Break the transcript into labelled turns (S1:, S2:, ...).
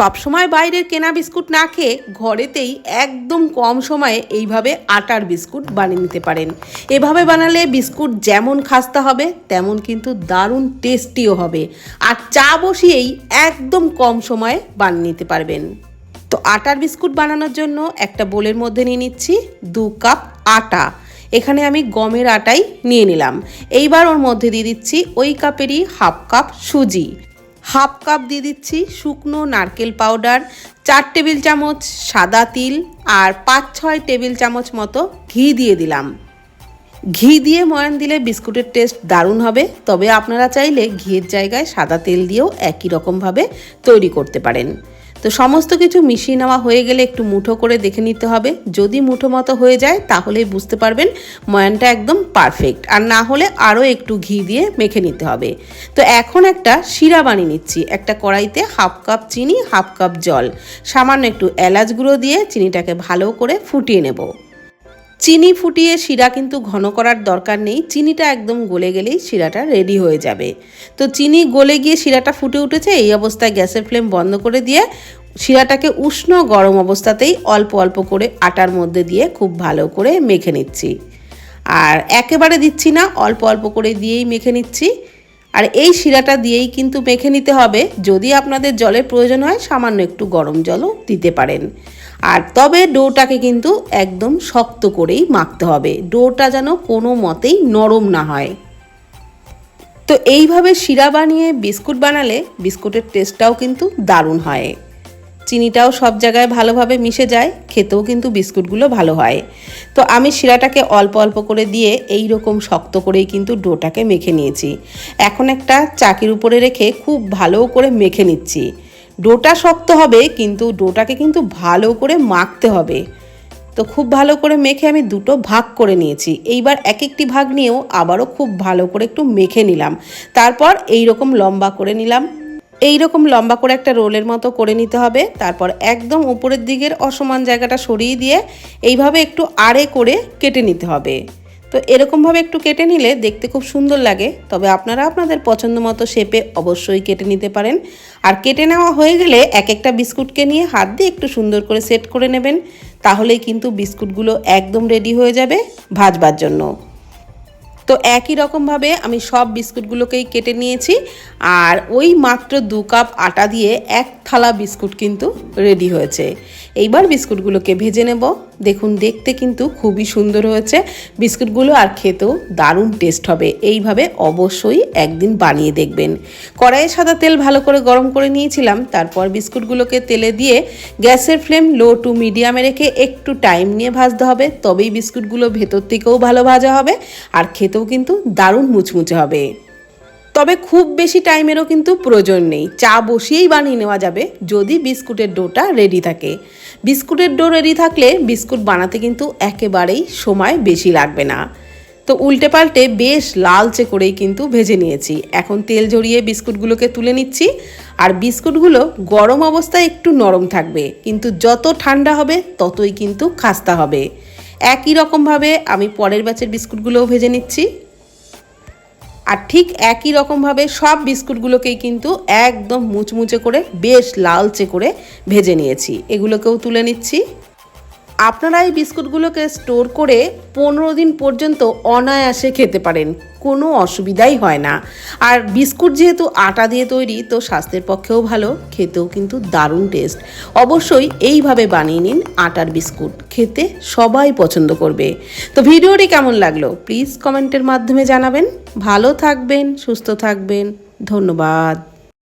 S1: সবসময় বাইরের কেনা বিস্কুট না খেয়ে ঘরেতেই একদম কম সময়ে এইভাবে আটার বিস্কুট বানিয়ে নিতে পারেন। এভাবে বানালে বিস্কুট যেমন খাস্তা হবে, তেমন কিন্তু দারুণ টেস্টিও হবে। আর চা বসিয়েই একদম কম সময়ে বানিয়ে নিতে পারবেন। তো আটার বিস্কুট বানানোর জন্য একটা বোলের মধ্যে নিয়ে নিচ্ছি দু কাপ আটা। এখানে আমি গমের আটাই নিয়ে নিলাম। এইবার ওর মধ্যে দিয়ে দিচ্ছি ওই কাপেরই হাফ কাপ সুজি। হাফ কাপ দিয়ে দিচ্ছি শুকনো নারকেল পাউডার, চার টেবিল চামচ সাদা তিল আর পাঁচ, ছয় টেবিল চামচ মতো ঘি দিয়ে দিলাম। ঘি দিয়ে ময়ান দিলে বিস্কুটের টেস্ট দারুণ হবে, তবে আপনারা চাইলে ঘিয়ের জায়গায় সাদা তেল দিয়েও একই রকমভাবে তৈরি করতে পারেন। তো সমস্ত কিছু মিশিয়ে নেওয়া হয়ে গেলে একটু মুঠো করে দেখে নিতে হবে। যদি মুঠো মতো হয়ে যায়, তাহলেই বুঝতে পারবেন ময়ানটা একদম পারফেক্ট। আর না হলে আরও একটু ঘি দিয়ে মেখে নিতে হবে। তো এখন একটা শিরা বানিয়ে নিচ্ছি। একটা কড়াইতে হাফ কাপ চিনি, হাফ কাপ জল। সামান্য একটু এলাচ গুঁড়ো দিয়ে চিনিটাকে ভালো করে ফুটিয়ে নেব। চিনি ফুটিয়ে শিরা কিন্তু ঘন করার দরকার নেই। চিনিটা একদম গলে গেলেই শিরাটা রেডি হয়ে যাবে। তো চিনি গলে গিয়ে শিরাটা ফুটে উঠেছে, এই অবস্থায় গ্যাসের ফ্লেম বন্ধ করে দিয়ে শিরাটাকে উষ্ণ গরম অবস্থাতেই অল্প অল্প করে আটার মধ্যে দিয়ে খুব ভালো করে মেখে নিচ্ছি। আর একেবারে দিচ্ছি না, অল্প অল্প করে দিয়েই মেখে নিচ্ছি। আর এই শিরাটা দিয়েই কিন্তু মেখে নিতে হবে। যদি আপনাদের জলের প্রয়োজন হয়, সামান্য একটু গরম জলও দিতে পারেন। আর তবে ডোটাকে কিন্তু একদম শক্ত করেই মাখতে হবে। ডোটা যেন কোনো মতেই নরম না হয়। তো এইভাবে শিরা বানিয়ে বিস্কুট বানালে বিস্কুটের টেস্টটাও কিন্তু দারুণ হয়। চিনিটাও সব জায়গায় ভালোভাবে মিশে যায়, খেতেও কিন্তু বিস্কুটগুলো ভালো হয়। তো আমি শিরাটাকে অল্প অল্প করে দিয়ে এই রকম শক্ত করেই কিন্তু ডোটাকে মেখে নিয়েছি। এখন একটা চাকির উপরে রেখে খুব ভালো করে মেখে নিচ্ছি। ডোটা শক্ত হবে, কিন্তু ডোটাকে কিন্তু ভালো করে মাখতে হবে। তো খুব ভালো করে মেখে আমি দুটো ভাগ করে নিয়েছি। এইবার এক একটি ভাগ নিয়েও আবারও খুব ভালো করে একটু মেখে নিলাম। তারপর এই রকম লম্বা করে নিলাম। এই রকম লম্বা করে একটা রোলের মতো করে নিতে হবে। তারপর একদম উপরের দিকের অসমান জায়গাটা সরিয়ে দিয়ে এইভাবে একটু আড়ে করে কেটে নিতে হবে। তো এরকমভাবে একটু কেটে নিলে দেখতে খুব সুন্দর লাগে, তবে আপনারা আপনাদের পছন্দ মতো শেপে অবশ্যই কেটে নিতে পারেন। আর কেটে নেওয়া হয়ে গেলে এক একটা বিস্কুটকে নিয়ে হাত দিয়ে একটু সুন্দর করে সেট করে নেবেন, তাহলেই কিন্তু বিস্কুটগুলো একদম রেডি হয়ে যাবে ভাজবার জন্য। তো একই রকমভাবে আমি সব বিস্কুটগুলোকেই কেটে নিয়েছি আর ওই মাত্র দু কাপ আটা দিয়ে এক থালা বিস্কুট কিন্তু রেডি হয়েছে। এইবার বিস্কুটগুলোকে ভেজে নেব। দেখুন, দেখতে কিন্তু খুবই সুন্দর হয়েছে। বিস্কুটগুলো আর খেতেও দারুণ টেস্ট হবে। এইভাবে অবশ্যই একদিন বানিয়ে দেখবেন। কড়াইয়ে সাদা তেল ভালো করে গরম করে নিয়েছিলাম। তারপর বিস্কুটগুলোকে তেলে দিয়ে গ্যাসের ফ্লেম লো টু মিডিয়ামে রেখে একটু টাইম নিয়ে ভাজতে হবে। তবেই বিস্কুটগুলো ভেতর থেকেও ভালো ভাজা হবে। আর খেতেও কিন্তু দারুণ মুচমুচে হবে। তবে খুব বেশি টাইমেরও কিন্তু প্রয়োজন নেই। চা বসিয়েই বানিয়ে নেওয়া যাবে যদি বিস্কুটের ডোটা রেডি থাকে। বিস্কুটের ডো রেডি থাকলে বিস্কুট বানাতে কিন্তু একেবারেই সময় বেশি লাগবে না। তো উল্টে পাল্টে বেশ লালচে করেই কিন্তু ভেজে নিয়েছি। এখন তেল ঝরিয়ে বিস্কুটগুলোকে তুলে নিচ্ছি। আর বিস্কুটগুলো গরম অবস্থায় একটু নরম থাকবে। কিন্তু যত ঠান্ডা হবে ততই কিন্তু খাস্তা হবে। একই রকমভাবে আমি পরের ব্যাচের বিস্কুটগুলোও ভেজে নিচ্ছি। আর ঠিক একই রকমভাবে সব বিস্কুটগুলোকেই কিন্তু একদম মুচমুচে করে, বেশ লালচে করে ভেজে নিয়েছি। এগুলোকেও তুলে নিচ্ছি। আপনারা এই বিস্কুটগুলোকে স্টোর করে পনেরো দিন পর্যন্ত অনায়াসে খেতে পারেন। কোনো অসুবিধাই হয় না। আর বিস্কুট যেহেতু আটা দিয়ে তৈরি, তো স্বাস্থ্যের পক্ষেও ভালো, খেতেও কিন্তু দারুণ টেস্ট অবশ্যই এইভাবে বানিয়ে নিন আটার বিস্কুট। খেতে সবাই পছন্দ করবে। তো ভিডিওটি কেমন লাগল? প্লিজ কমেন্টের মাধ্যমে জানাবেন। ভালো থাকবেন, সুস্থ থাকবেন। ধন্যবাদ।